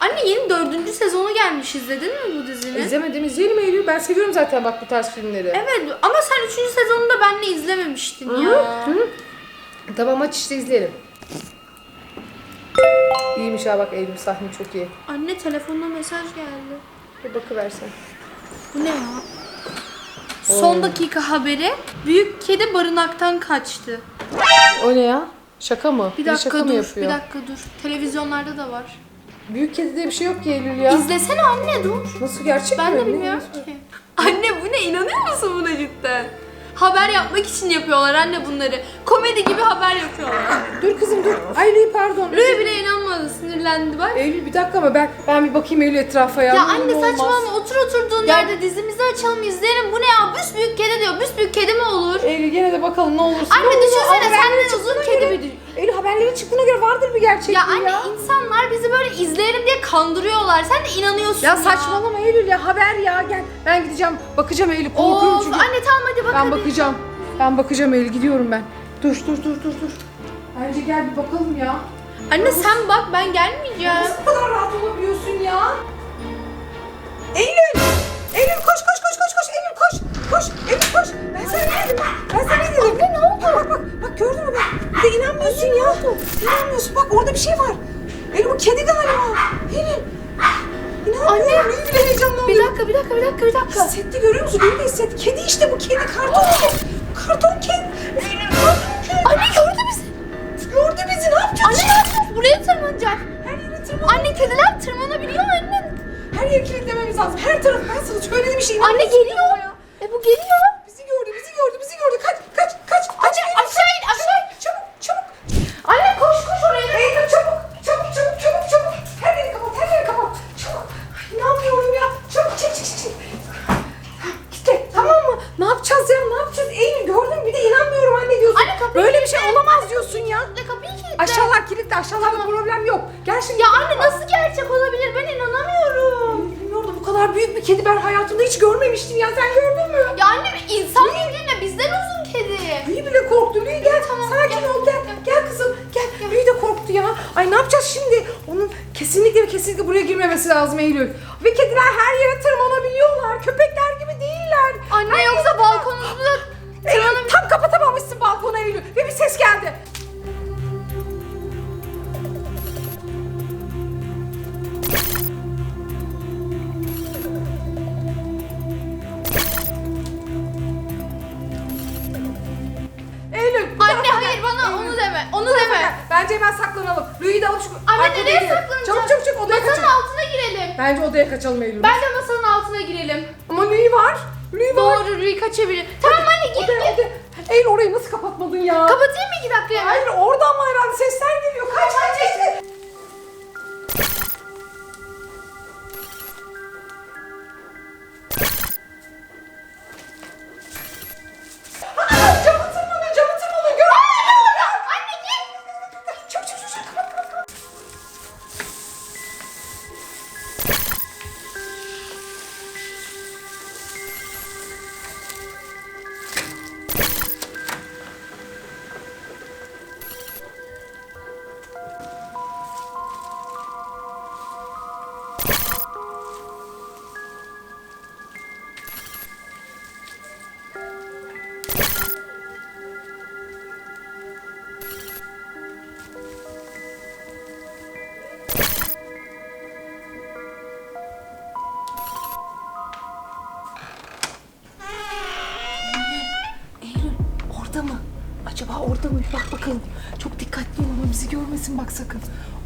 Anne yeni dördüncü sezonu gelmiş izledin mi bu dizinin? İzlemedim izleyelim Eylül. Ben seviyorum zaten bak bu tarz filmleri. Evet ama sen üçüncü sezonunda benle izlememiştin Hı, ya. hı. Tamam aç işte izleyelim. İyiymiş ha bak Eylül sahne çok iyi. Anne telefonuna mesaj geldi. Bir bakıversen. Bu ne ya? Son dakika haberi. Büyük kedi barınaktan kaçtı. O ne ya? Şaka mı? Bir Biri dakika şaka mı dur, yapıyor? bir dakika dur. Televizyonlarda da var. Büyük kedi diye bir şey yok ki Eylül ya. İzlesene anne dur. Nasıl gerçek Ben mi? de Ne bilmiyorum diyorsun? ki. Anne bu ne inanıyor musun buna cidden? Haber yapmak için yapıyorlar anne bunları. Komedi gibi haber yapıyorlar. Dur kızım dur. Ay Lüy pardon. Rüya bile inanmadı sinirlendi bak. Eylül bir dakika ama ben ben bir bakayım Eylül etrafa ya. Ya anne ne olmaz. saçmalama otur oturduğun Ya- yerde dizimizi açalım izleyelim. Bu ne ya? Büsbüyük kedi diyor. Büsbüyük kedi mi olur? Eylül gene de bakalım ne olursa. Anne düşünsene senden uzun kedi bir Eylül haberlere çıktığına göre vardır bir gerçekliği Ya ya. anne insanlar bizi böyle izleyelim diye kandırıyorlar. Sen de inanıyorsun ya. Ya saçmalama Eylül ya haber ya gel. Ben gideceğim bakacağım Eylül korkuyorum Of çünkü. anne tamam hadi bak Ben hadi. bakacağım. Ben bakacağım Eylül gidiyorum ben. Dur dur dur dur dur. Bence gel bir bakalım ya. Anne sen bak ben gelmeyeceğim. Nasıl bu kadar rahat olabiliyorsun ya? Eylül! Eylül koş koş koş koş koş Eylül koş. Koş Eylül koş. Ben sana ne dedim? Ben sana ne dedim? Anne ne oldu? Bak bak bak gördün mü bak. De inanmıyorsun ya. İnanmıyorsun bak orada bir şey var. Eylül bu kedi galiba. Eylül. İnanmıyorum. Anne. Eylül bile heyecanlandı. Bir dakika bir dakika bir dakika bir dakika. Hissetti görüyor musun? Eylül de hissetti. Kedi işte bu kedi. Karton kedi. Karton kedi. Eylül karton kedi. Anne gördü bizi. Gördü bizi ne yapacağız? Anne ne yapacağız? Buraya tırmanacak. Her yere tırman. Anne kediler tırmanabiliyor anne. Her yeri kilitlememiz lazım. Her taraf ben sana söyledim bir şey. Anne geliyor. E bu geliyor. Bizi gördü, bizi gördü, bizi gördü. Kaç, kaç, kaç. kaç Anne aşağı in aşağı in. Çabuk, çabuk. Anne koş koş oraya. Eylül çabuk, çabuk, çabuk, çabuk, çabuk. Her yeri kapat, her yeri kapat. Çabuk. Ay, ne yapıyorum ya? Çabuk, çık, çık, çık, çık. Gitti, tamam mı? Ne yapacağız ya, ne yapacağız? Eylül gördün mü? Bir de inanmıyorum anne diyorsun. Anne, kapıyı Böyle bir şey olamaz diyorsun ya. Ne kapıyı kilitle. Aşağılar kilitli, aşağılarda problem yok. Gel şimdi. Ya anne nasıl gerçek olabilir? Ben inanamıyorum. Bilmiyorum bu kadar büyük bir kedi ben hayatımda hiç görmemiştim ya. Sen gördün mü? Ya anne insan bildiğine bizden uzun kedi. Lüy bile korktu. Lüy gel Tamam, sakin gel, ol gel. gel. Kızım gel. Lüy de korktu ya. Ay ne yapacağız şimdi? Onun kesinlikle kesinlikle buraya girmemesi lazım Eylül. Ve kediler her yere Bence odaya kaçalım Eylül. Bence masanın altına girelim. Ama Lüyü var. Lüyü var. Doğru Rüy kaçabilir. Tamam anne gir Odaya, gir. odaya. Eylül orayı nasıl kapatmadın ya? Kapatayım mı iki dakika? Hayır orada ama herhalde sesler geliyor. Kaç kaç Eylül. Orada mı? Acaba orada mı? Bak bakalım. Çok dikkatli ol ama bizi görmesin bak sakın.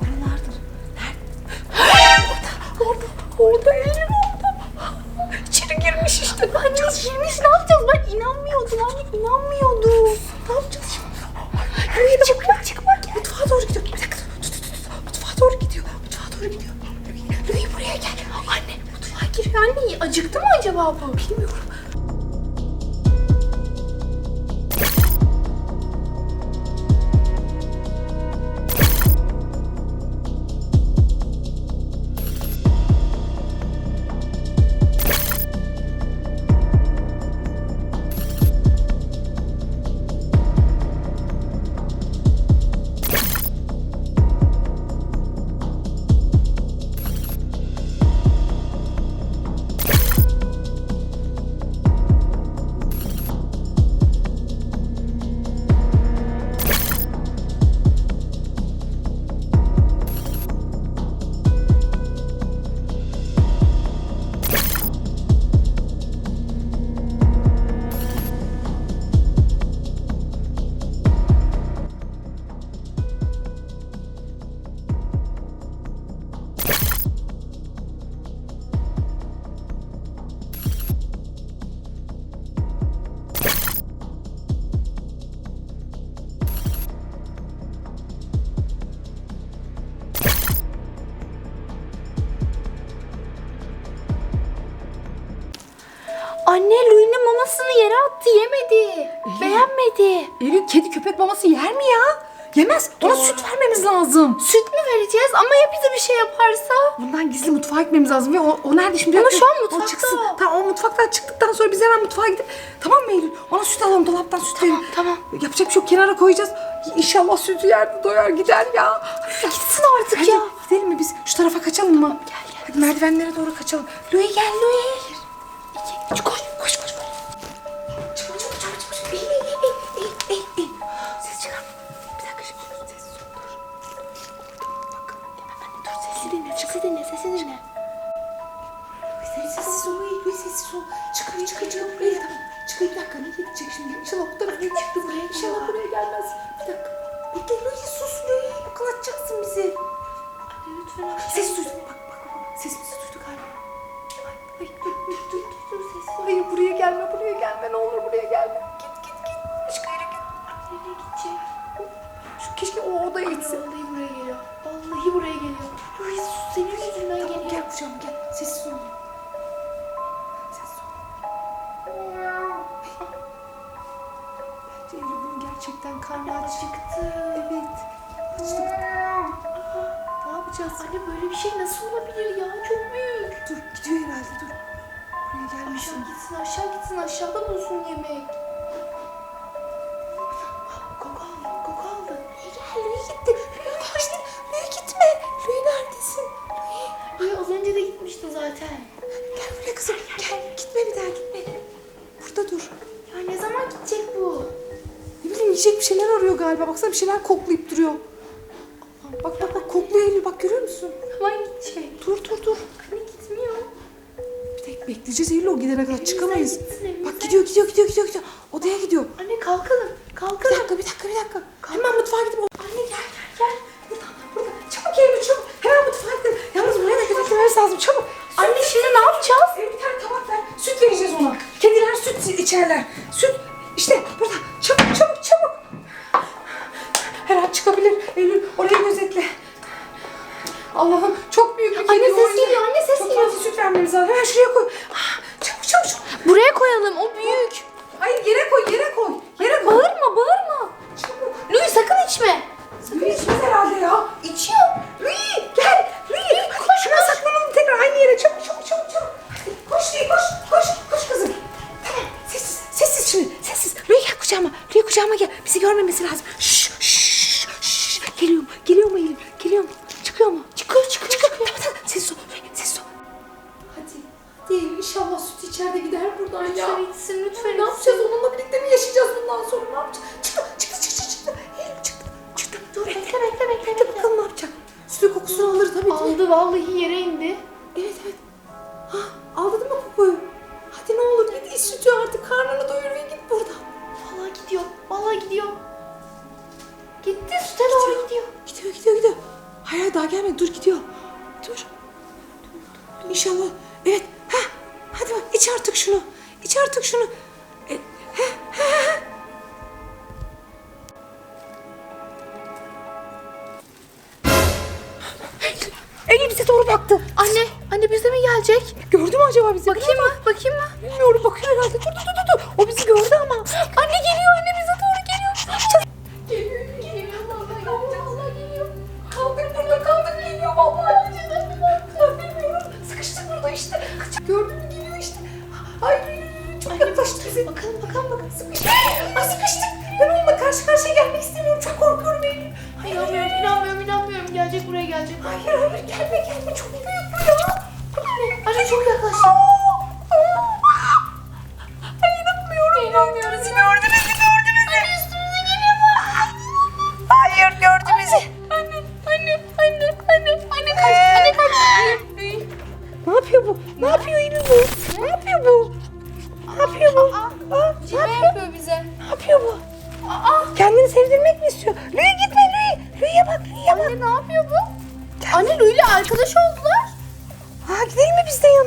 Oralardır. Nerede? orada, orada, orada Eylül orada. İçeri girmiş işte. Ne yapacağız? Girmiş ne yapacağız? Ben inanmıyordum anne inanmıyordum. Ne yapacağız şimdi? Nereye çıkmak çıkmak. Mutfağa doğru gidiyor. Bir dakika dur, dur, dur. Mutfağa doğru gidiyor. Mutfağa doğru gidiyor. Lüy buraya gel. Anne mutfağa giriyor. Anne acıktı mı acaba bu? Bilmiyorum. Mamasını yere attı yemedi. Beğenmedi. Eylül kedi köpek maması yer mi ya? Yemez. Ona süt vermemiz lazım. Süt mü vereceğiz ama ya bize bir şey yaparsa? Bundan gizli mutfağa gitmemiz lazım ve o, o nerede şimdi? Ama şu an O mutfakta. çıksın. Tamam o mutfaktan çıktıktan sonra biz hemen mutfağa gidip tamam mı Eylül? Ona süt alalım dolaptan süt verin. tamam. Yapacak bir şey yok kenara koyacağız. İnşallah sütü yerde doyar gider ya. Gitsin artık Bence ya. gidelim mi biz? Şu tarafa kaçalım mı? Gel gel. Hadi merdivenlere doğru kaçalım. Louis gel Louis. İki, koş koş Bunun gerçekten karnı acıktı. Evet. Açtık. Ne yapacağız? Anne böyle bir şey nasıl olabilir ya? Çok büyük. Dur gidiyor herhalde dur. Buraya Aşağı gelmesin. gitsin aşağı gitsin aşağıda bulsun yemek. Koku aldı, koku aldı. Louis gel, Louis gitti. Louis kaçtı. Louis gitme. Louis neredesin? Louis. Ay az önce de gitmişti zaten. Gel buraya kızım. Gel. Gitme bir daha gitme. Burada dur. Ya ne zaman gidecek bu? Ne bileyim yiyecek bir şeyler arıyor galiba. Baksana bir şeyler koklayıp duruyor. Allah'ım, Bak bak bak kokluyor Eylül bak görüyor musun? Zaman gidecek. Dur dur dur. Anne gitmiyor. Bir tek bekleyeceğiz Eylül o gidene kadar çıkamayız. gitsin. Bak gidiyor gidiyor gidiyor gidiyor gidiyor. Odaya gidiyor. Anne kalkalım. Bir Kalkalım. dakika bir dakika bir dakika. Hemen mutfağa gidip gel kucağıma. Gel. Bizi görmemesi lazım. Şşş şşş şşş. Geliyor mu? Geliyor mu Eylül? Geliyor mu? Çıkıyor mu? Çıkıyor çıkıyor çıkıyor. Tamam tamam sessiz ol. Sessiz ol. Hadi. Hadi Eylül inşallah süt içeride gider buradan ya. Lütfen içsin lütfen Ne yapacağız? Onunla birlikte mi yaşayacağız bundan sonra? Ne yapacağız? Çıktı, çıktı, çıktı, çıktı. Eylül çıktı, çıktı. Dur bekle bekle bekle Bekle bakalım ne yapacak? Sütü kokusunu alır tabii. Aldı vallahi yere indi. Vallahi gidiyor. Gitti süte doğru gidiyor. Gidiyor, gidiyor, gidiyor. Hayır, hayır, daha gelmedi. Dur, gidiyor. Dur. Dur, dur. İnşallah. Evet. Ha, hadi bak iç artık şunu. İç artık şunu. E, he, he. Eylül bize doğru baktı. Anne, anne bize mi gelecek? Gördü mü acaba bizi? Bakayım mı? Bakayım mı? Bilmiyorum bakıyor herhalde. Dur dur dur dur. O bizi gördü ama. Anne geliyor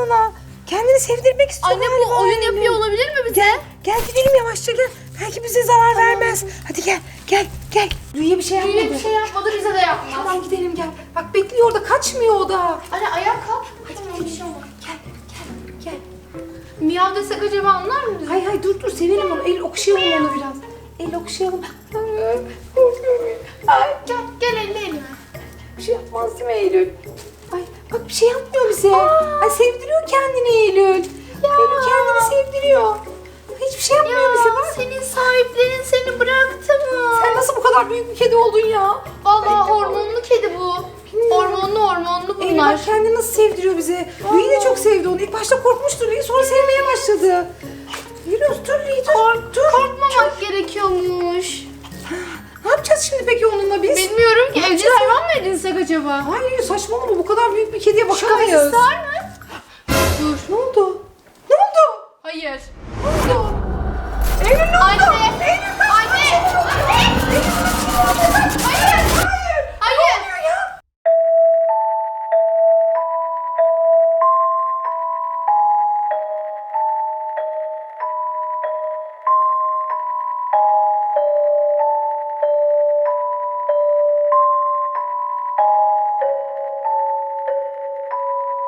yanına? Kendini sevdirmek istiyor Anne galiba bu oyun Eylül. yapıyor olabilir mi bize? Gel, gel gidelim yavaşça gel. Belki bize zarar vermez. Hadi gel, gel, gel. Louis'e bir şey yapmadı. Louis bir şey yapmadı bize de yapmaz. Tamam gidelim gel. Bak bekliyor orada kaçmıyor o da. Anne ayağa kalk. Hadi tamam bir şey olmaz. Gel, gel, gel. Miyav desek acaba anlar mı bizi? Hay hay dur dur sevelim onu. El okşayalım onu biraz. El okşayalım. Ay Gel, gel elleyelim. bir şey yapmaz değil mi Eylül? Bak bir şey yapmıyor bize. Ay sevdiriyor kendini Eylül. Eylül kendini sevdiriyor. Hiçbir şey yapmıyor bize bak. senin sahiplerin seni bıraktı mı? Sen nasıl bu kadar büyük bir kedi oldun ya? Vallahi hormonlu kedi bu. Hormonlu hormonlu Eylül bunlar. bak kendini nasıl sevdiriyor bize. Lüyi de çok sevdi onu. İlk başta korkmuştu Lüyi sonra sevmeye başladı. Yürü dur Lüyi dur. dur. Korkmamak gerekiyormuş. Ne yapacağız şimdi peki onunla biz? Bilmiyorum ki evcil hayvan mı edinsek acaba? Hayır saçmalama bu kadar büyük bir kediye Şu kafesi bakamayız.